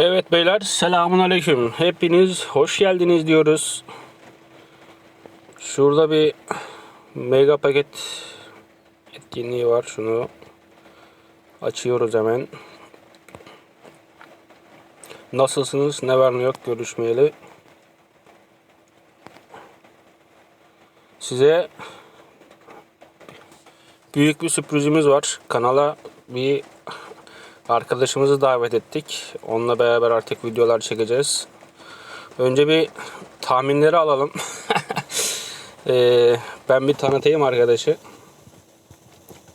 Evet beyler selamun aleyküm. Hepiniz hoş geldiniz diyoruz. Şurada bir mega paket etkinliği var. Şunu açıyoruz hemen. Nasılsınız? Ne var ne yok görüşmeyeli. Size büyük bir sürprizimiz var. Kanala bir arkadaşımızı davet ettik. Onunla beraber artık videolar çekeceğiz. Önce bir tahminleri alalım. Ee, ben bir tanıtayım arkadaşı.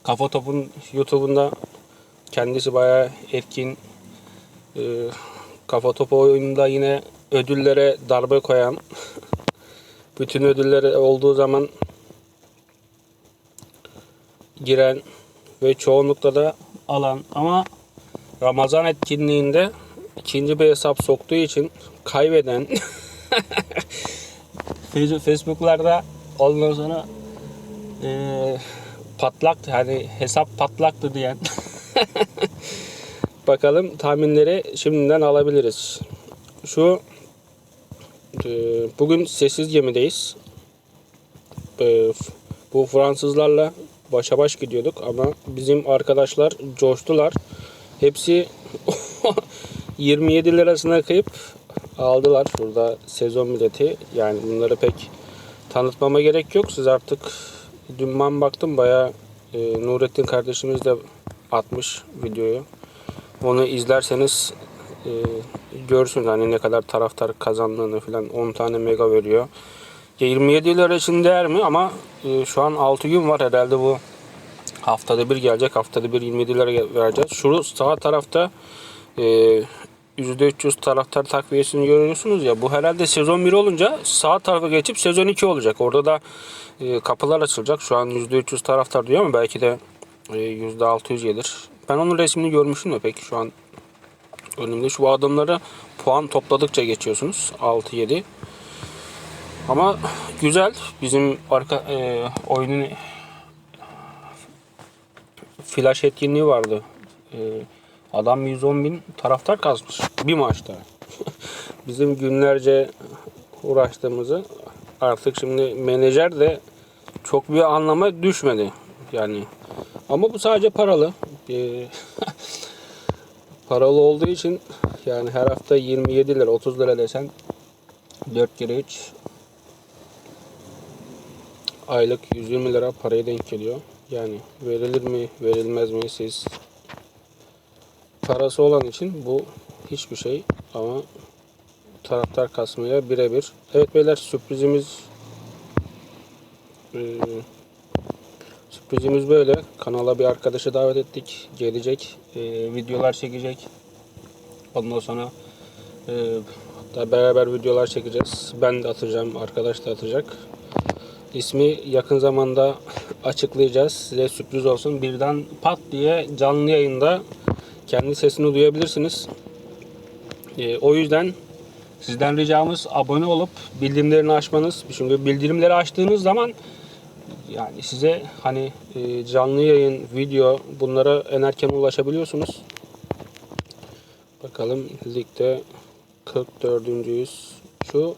Kafa Top'un YouTube'unda kendisi bayağı etkin. Ee, Kafa Top oyununda yine ödüllere darbe koyan. Bütün ödülleri olduğu zaman giren ve çoğunlukla da alan ama Ramazan etkinliğinde ikinci bir hesap soktuğu için kaybeden Face- Facebook'larda ondan sonra eee patlak hani hesap patlaktı diyen bakalım tahminleri şimdiden alabiliriz. Şu eee, bugün sessiz gemideyiz. Eee, bu Fransızlarla başa baş gidiyorduk ama bizim arkadaşlar coştular. Hepsi 27 lirasına kıyıp aldılar burada sezon bileti. Yani bunları pek tanıtmama gerek yok. Siz artık dün ben baktım bayağı e, Nurettin kardeşimiz de atmış videoyu. Onu izlerseniz e, görsün hani ne kadar taraftar kazandığını falan 10 tane mega veriyor. Ya 27 lira için değer mi? Ama e, şu an 6 gün var herhalde bu haftada bir gelecek. Haftada bir 27 lira vereceğiz. Şu sağ tarafta e, %300 taraftar takviyesini görüyorsunuz ya. Bu herhalde sezon 1 olunca sağ tarafa geçip sezon 2 olacak. Orada da e, kapılar açılacak. Şu an %300 taraftar diyor ama belki de e, %600 gelir. Ben onun resmini görmüştüm de peki şu an önümde. Şu adımları puan topladıkça geçiyorsunuz. 6-7. Ama güzel. Bizim arka e, oyunun flash etkinliği vardı. E, adam 110 bin taraftar kasmış bir maçta. Bizim günlerce uğraştığımızı artık şimdi menajer de çok bir anlama düşmedi. Yani ama bu sadece paralı. E, paralı olduğu için yani her hafta 27 lira 30 lira desen 4 kere 3 aylık 120 lira paraya denk geliyor. Yani verilir mi, verilmez mi siz parası olan için bu hiçbir şey ama taraftar kasmaya birebir. Evet beyler sürprizimiz eee, sürprizimiz böyle. Kanala bir arkadaşı davet ettik. Gelecek. eee, videolar çekecek. Ondan sonra eee hatta beraber videolar çekeceğiz. Ben de atacağım. Arkadaş da atacak. İsmi yakın zamanda açıklayacağız. Size sürpriz olsun. Birden pat diye canlı yayında kendi sesini duyabilirsiniz. Ee, o yüzden sizden ricamız abone olup bildirimlerini açmanız. Çünkü bildirimleri açtığınız zaman yani size hani e, canlı yayın, video bunlara en erken ulaşabiliyorsunuz. Bakalım ligde 44. Şu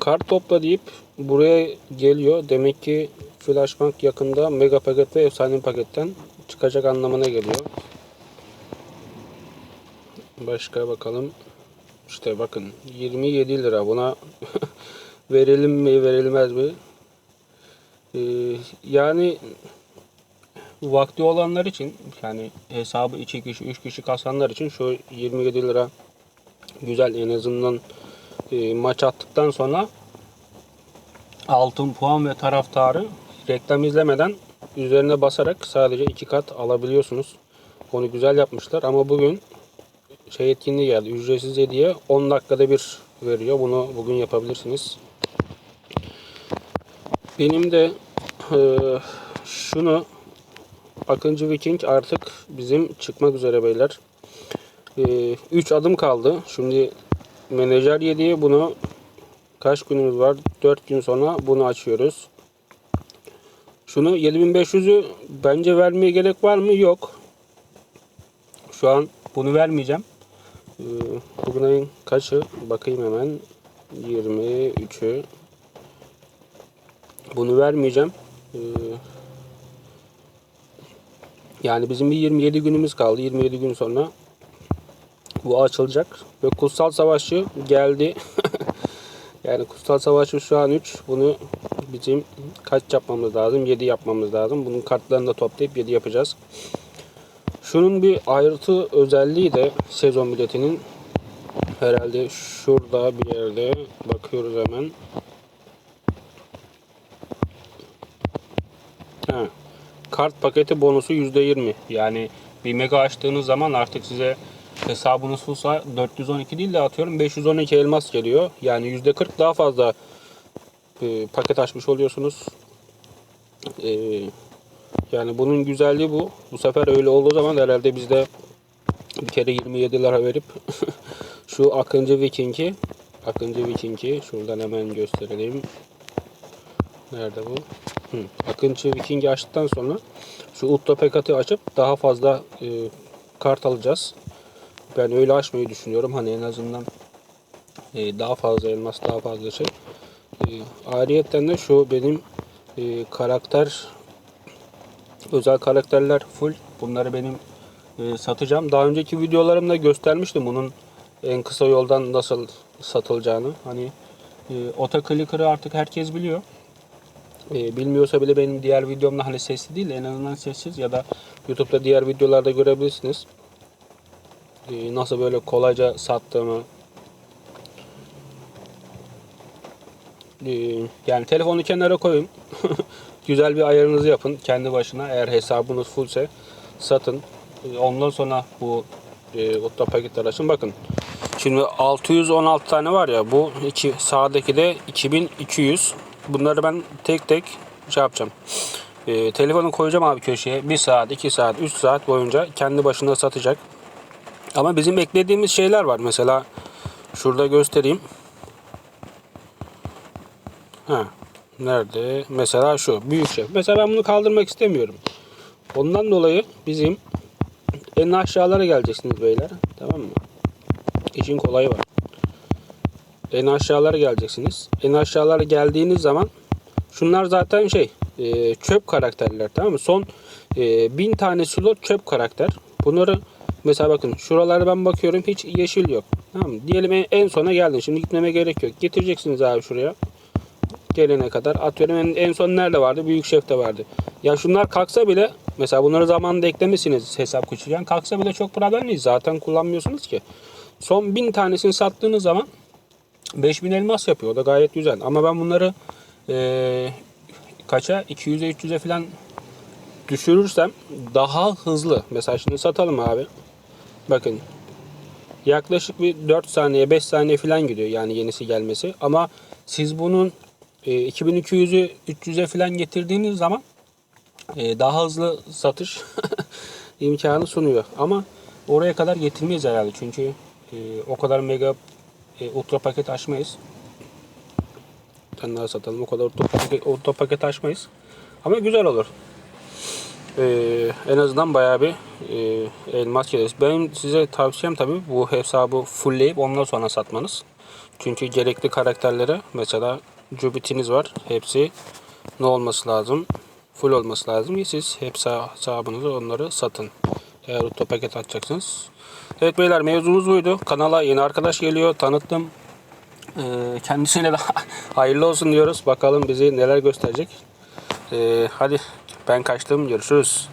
kart topla deyip buraya geliyor. Demek ki Flashbank yakında mega paket ve efsane paketten çıkacak anlamına geliyor. Başka bakalım. İşte bakın 27 lira buna verelim mi verilmez mi? Ee, yani vakti olanlar için yani hesabı 2 kişi 3 kişi kasanlar için şu 27 lira güzel en azından e, maç attıktan sonra altın puan ve taraftarı reklam izlemeden üzerine basarak sadece iki kat alabiliyorsunuz. Onu güzel yapmışlar ama bugün şey etkinliği geldi. Ücretsiz hediye 10 dakikada bir veriyor. Bunu bugün yapabilirsiniz. Benim de e, şunu Akıncı Viking artık bizim çıkmak üzere beyler. 3 adım kaldı. Şimdi menajer yediği bunu kaç günümüz var? 4 gün sonra bunu açıyoruz. Şunu 7500'ü bence vermeye gerek var mı? Yok. Şu an Bunu vermeyeceğim. Ee, bugün ayın kaçı? Bakayım hemen. 23'ü. Bunu vermeyeceğim. Ee, yani bizim bir 27 günümüz kaldı. 27 gün sonra bu açılacak. Ve Kutsal Savaşçı geldi. yani Kutsal Savaşçı şu an 3. Bunu bizim kaç yapmamız lazım? 7 yapmamız lazım. Bunun kartlarını da toplayıp 7 yapacağız. Şunun bir ayrıntı özelliği de sezon biletinin herhalde şurada bir yerde bakıyoruz hemen. Ha, kart paketi bonusu %20. Yani bir mega açtığınız zaman artık size hesabınız fullsa 412 değil de atıyorum 512 elmas geliyor. Yani %40 daha fazla e, paket açmış oluyorsunuz. E, yani bunun güzelliği bu. Bu sefer öyle olduğu zaman herhalde biz de bir kere 27 lira verip şu Akıncı Viking'i Akıncı Viking'i şuradan hemen gösterelim. Nerede bu? Hı. Akıncı Viking'i açtıktan sonra şu Utto Pekat'ı açıp daha fazla e, kart alacağız. Ben öyle açmayı düşünüyorum. Hani en azından e, daha fazla elmas, daha fazla şey. E, ayrıyetten de şu benim e, karakter özel karakterler full. Bunları benim e, satacağım. Daha önceki videolarımda göstermiştim bunun en kısa yoldan nasıl satılacağını. Hani e, Otoclicker'ı artık herkes biliyor. E, bilmiyorsa bile benim diğer videomda hani sesli değil en azından sessiz ya da YouTube'da diğer videolarda görebilirsiniz. E, nasıl böyle kolayca sattığımı. E, yani telefonu kenara koyun. Güzel bir ayarınızı yapın kendi başına. Eğer hesabınız fullse satın. E, Ondan sonra bu e, Otto paketler açın. Bakın. Şimdi 616 tane var ya bu iki, sağdaki de 2200. Bunları ben tek tek şey yapacağım. E, telefonu koyacağım abi köşeye. 1 saat, 2 saat, 3 saat boyunca kendi başına satacak. Ama bizim beklediğimiz şeyler var. Mesela şurada göstereyim. Ha, nerede? Mesela şu büyük şef. Mesela ben bunu kaldırmak istemiyorum. Ondan dolayı bizim en aşağılara geleceksiniz beyler. Tamam mı? İşin kolayı var. En aşağılara geleceksiniz. En aşağılara geldiğiniz zaman şunlar zaten şey e, çöp karakterler tamam mı? Son e, bin tane slot çöp karakter. Bunları mesela bakın şuralara ben bakıyorum hiç yeşil yok. Tamam? Diyelim en, sona geldin. Şimdi gitmeme gerek yok. Getireceksiniz abi şuraya gelene kadar. Atıyorum en, en son nerede vardı? Büyük şefte vardı. Ya şunlar kalksa bile mesela bunları zamanında eklemişsiniz hesap küçükken. Kalksa bile çok problem değil. Zaten kullanmıyorsunuz ki. Son bin tanesini sattığınız zaman 5000 elmas yapıyor. O da gayet güzel. Ama ben bunları eee kaça? 200'e 300'e falan düşürürsem daha hızlı. Mesela şimdi satalım abi. Bakın yaklaşık bir 4 saniye 5 saniye falan gidiyor yani yenisi gelmesi. Ama siz bunun e, 2200'ü 300'e falan getirdiğiniz zaman e, daha hızlı satış imkanı sunuyor. Ama oraya kadar getirmeyiz herhalde. Çünkü e, o kadar mega e, ultra paket açmayız. Bir tane daha satalım. O kadar ultra paket, ultra paket açmayız. Ama güzel olur. Ee, en azından bayağı bir e, elmas geliriz. Benim size tavsiyem tabii bu hesabı fullleyip ondan sonra satmanız. Çünkü gerekli karakterlere mesela Jupiter'iniz var. Hepsi ne olması lazım? Full olması lazım ki siz hepsi hesabınızı onları satın. Eğer auto paket atacaksınız. Evet beyler mevzumuz buydu. Kanala yeni arkadaş geliyor. Tanıttım. Ee, kendisine de hayırlı olsun diyoruz. Bakalım bizi neler gösterecek. Ee, hadi ben kaçtım. Görüşürüz.